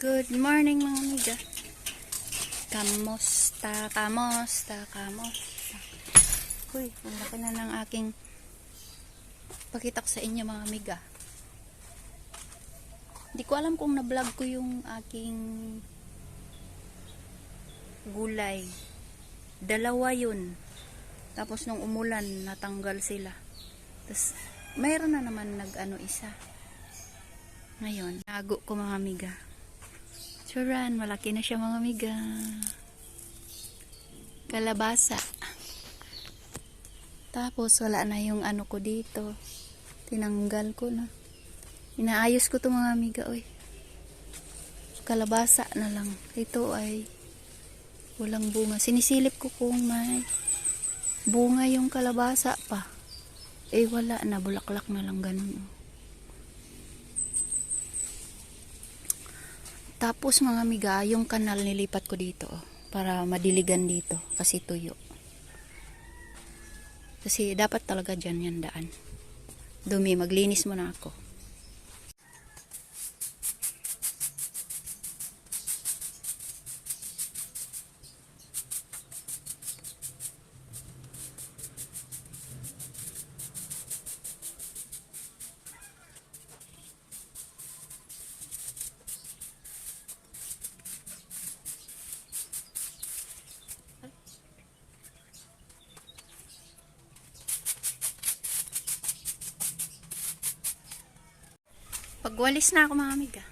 Good morning mga amiga. Kamusta, kamusta, kamusta. Uy, ang na ng aking pakita ko sa inyo mga amiga. Hindi ko alam kung na-vlog ko yung aking gulay. Dalawa yun. Tapos nung umulan, natanggal sila. Tapos, mayroon na naman nag-ano isa. Ngayon, nago ko mga amiga. Churan, malaki na siya mga amiga. Kalabasa. Tapos, wala na yung ano ko dito. Tinanggal ko na. Inaayos ko to mga amiga, oy. Kalabasa na lang. Ito ay walang bunga. Sinisilip ko kung may bunga yung kalabasa pa. Eh, wala na. Bulaklak na lang ganun. Tapos mga amiga, yung kanal nilipat ko dito oh, para madiligan dito kasi tuyo. Kasi dapat talaga dyan yan daan. Dumi, maglinis muna ako. Pagwalis na ako mga amiga.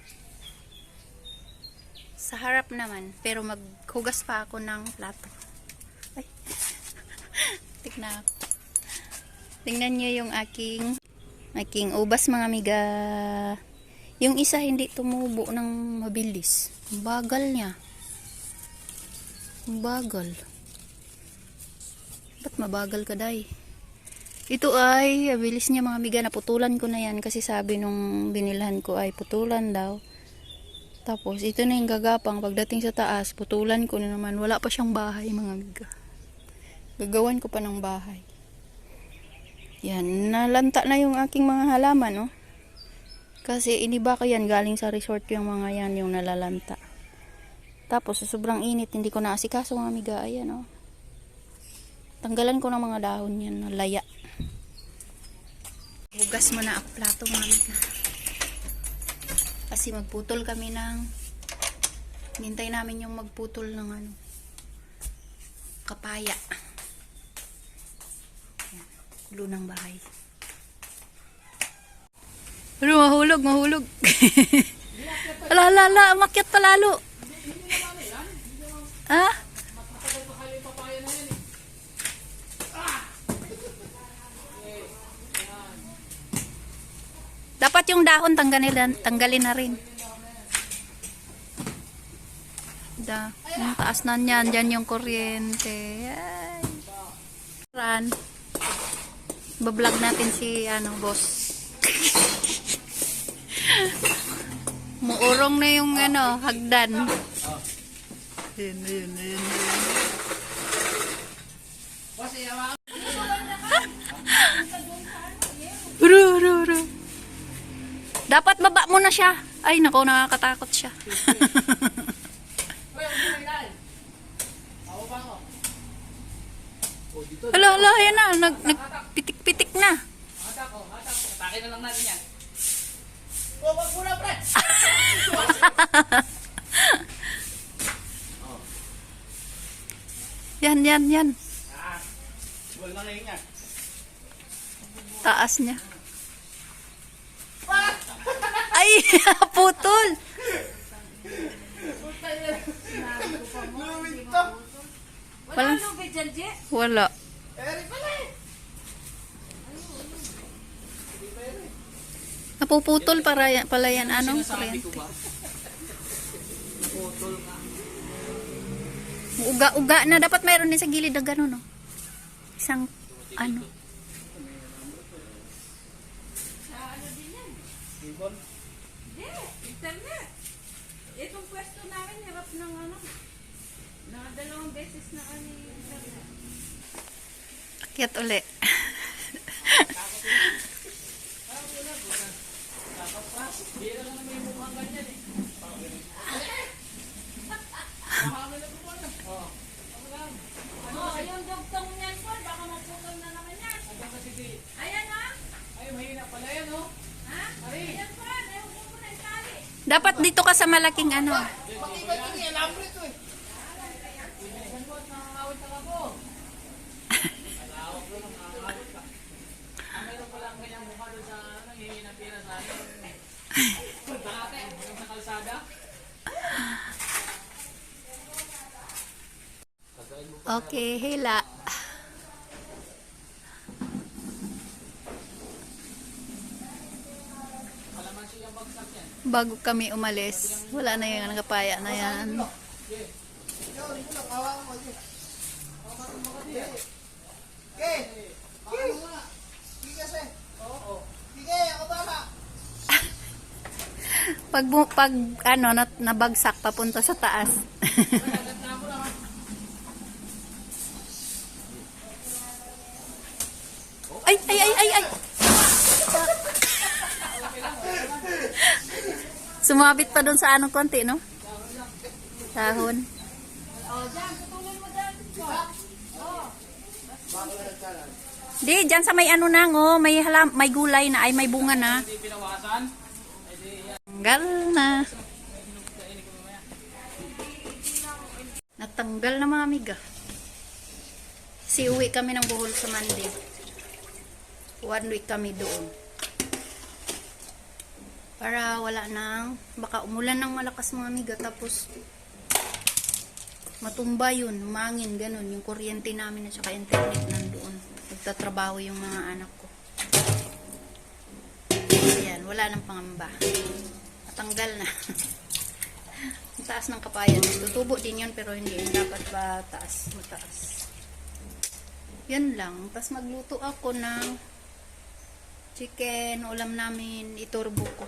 Sa harap naman, pero maghugas pa ako ng plato. Ay. Tignan ako. Tingnan nyo yung aking aking ubas mga amiga. Yung isa hindi tumubo ng mabilis. Bagal niya. Bagal. Ba't mabagal ka, day? Ito ay, bilis niya mga amiga, naputulan ko na yan kasi sabi nung binilhan ko ay putulan daw. Tapos, ito na yung gagapang. Pagdating sa taas, putulan ko na naman. Wala pa siyang bahay mga amiga. Gagawan ko pa ng bahay. Yan, nalanta na yung aking mga halaman, no? Kasi iniba ko yan, galing sa resort yung mga yan, yung nalalanta. Tapos, sobrang init, hindi ko naasikaso mga amiga. Ayan, oh. Tanggalan ko ng mga dahon yan, laya. Hugas mo na ako plato mga amiga. Kasi magputol kami ng Hintay namin yung magputol ng ano kapaya. Yan. Kulo ng bahay. Pero mahulog, mahulog. ala, ala, ala, umakyat pa lalo. Ah? Dapat yung dahon tanggalin, tanggalin na rin. Da, yung taas na niyan, dyan yung kuryente. Ay. Ran. Bablog natin si ano, boss. Muurong na yung ano, hagdan. Yun, yun, yun, yun. Dapat baba mo na siya. Ay, nako, nakakatakot siya. Hala, hala, yan na. Nag, nagpitik-pitik na. Atake na lang natin yan. Oh, wag muna, pre! Yan, yan, yan. Ah, yan. Taas niya. Ay, putol. Wala. Wala. Eh! Napuputol para yan, pala yan. Anong kuryente? Naputol ka. Uga-uga na. Dapat mayroon din sa gilid na gano'n, no? Isang, ano. Ibon? Internet. Itong pwesto namin, hirap ng ano. Na dalawang beses na kami internet. Akyat uli. Bira na naman yung mukhang ganyan eh. Dapat dito ka sa malaking ano. Okay, hila. Bago kami umalis, wala na yung nakapaya na yan. Pag, pag ano, nabagsak papunta sa taas. ay, ay, ay, ay, ay! Sumabit pa doon sa anong konti, no? Dahon. Di, dyan sa may ano na, oh, may halam, may gulay na, ay may bunga na. Tanggal na. Natanggal na mga amiga. Si uwi kami ng buhol sa Monday. One week kami doon. Para wala nang, baka umulan ng malakas mga amiga. Tapos, matumba yun, mangin, ganun. Yung kuryente namin at saka internet nandoon. Nagtatrabaho yung mga anak ko. Ayan, wala nang pangamba. Natanggal na. Ang taas ng kapayan. Tutubo din yun pero hindi dapat ba taas, mataas. Yan lang. Tapos magluto ako ng chicken, ulam namin, iturbo ko.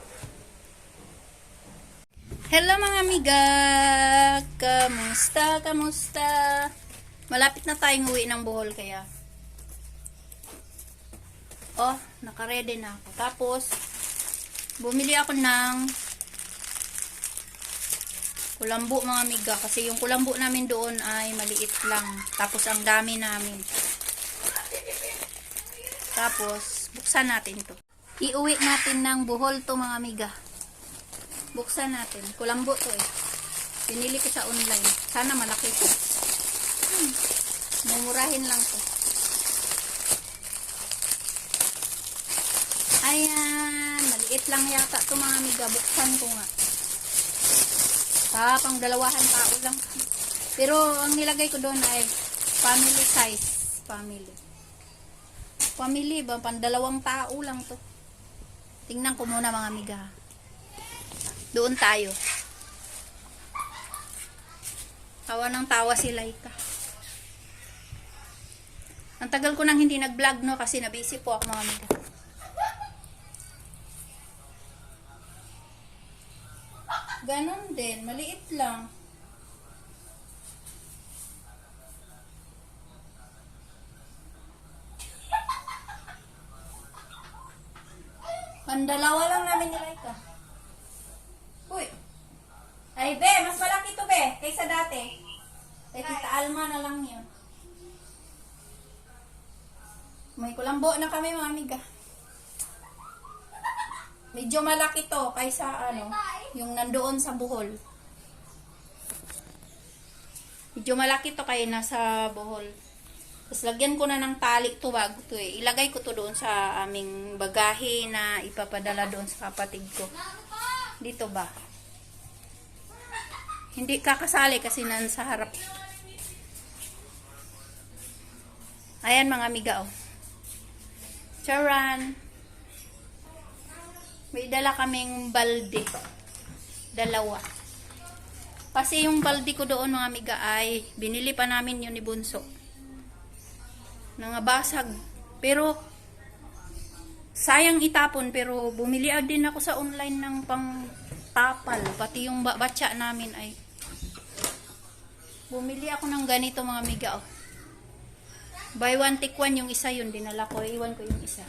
Hello mga amiga! Kamusta? Kamusta? Malapit na tayong uwi ng Bohol kaya. Oh, nakaredy na ako. Tapos, bumili ako ng kulambo mga amiga. Kasi yung kulambo namin doon ay maliit lang. Tapos, ang dami namin. Tapos, buksan natin to. Iuwi natin ng buhol to mga amiga. Buksan natin. Kulambo to eh. Pinili ko sa online. Sana malaki to. Hmm. Mumurahin lang to. Ayan. Maliit lang yata to mga amiga. Buksan ko nga. Ah, dalawahan tao lang. Pero ang nilagay ko doon ay family size. Family. Family ba? Pandalawang tao lang to. Tingnan ko muna mga amiga. Doon tayo. Tawa ng tawa si Laika. Ang tagal ko nang hindi nag-vlog no kasi nabisi po ako mga amiga. Ganon din, maliit lang. Pandalawa lang namin ni Laika. Uy. Ay, be, mas malaki to, be, kaysa dati. Kay Tita Alma na lang yun. May kulambo na kami, mga amiga. Medyo malaki to kaysa ano, yung nandoon sa Bohol. Medyo malaki to kaya nasa Bohol. Tapos lagyan ko na ng tali to bago to eh. Ilagay ko to doon sa aming bagahe na ipapadala doon sa kapatid ko. Dito ba? Hindi kakasali kasi nan sa harap. Ayan mga amiga oh. Charan. May dala kaming balde. Dalawa. Kasi yung balde ko doon mga amiga ay binili pa namin yun ni Bunso. Nangabasag. Pero sayang itapon pero bumili din ako sa online ng pang tapal. Pati yung ba- batya namin ay bumili ako ng ganito mga amiga oh. Buy one take one yung isa yun dinala ko. Iwan ko yung isa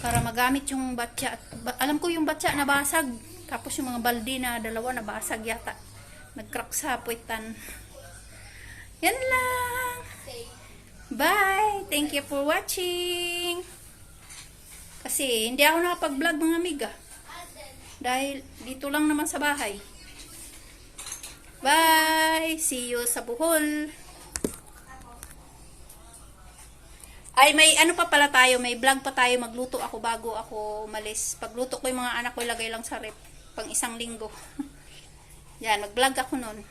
para magamit yung batya. Ba- alam ko yung batya na basag. Tapos yung mga baldi na dalawa na basag yata. Nag-crack sa puwitan. Yan lang. Bye. Thank you for watching. Kasi hindi ako nakapag-vlog mga amiga. Dahil dito lang naman sa bahay. Bye! See you sa Bohol. Ay, may ano pa pala tayo, may vlog pa tayo. Magluto ako bago ako umalis. Pagluto ko yung mga anak ko, ilagay lang sa rep. Pang isang linggo. Yan, mag-vlog ako nun.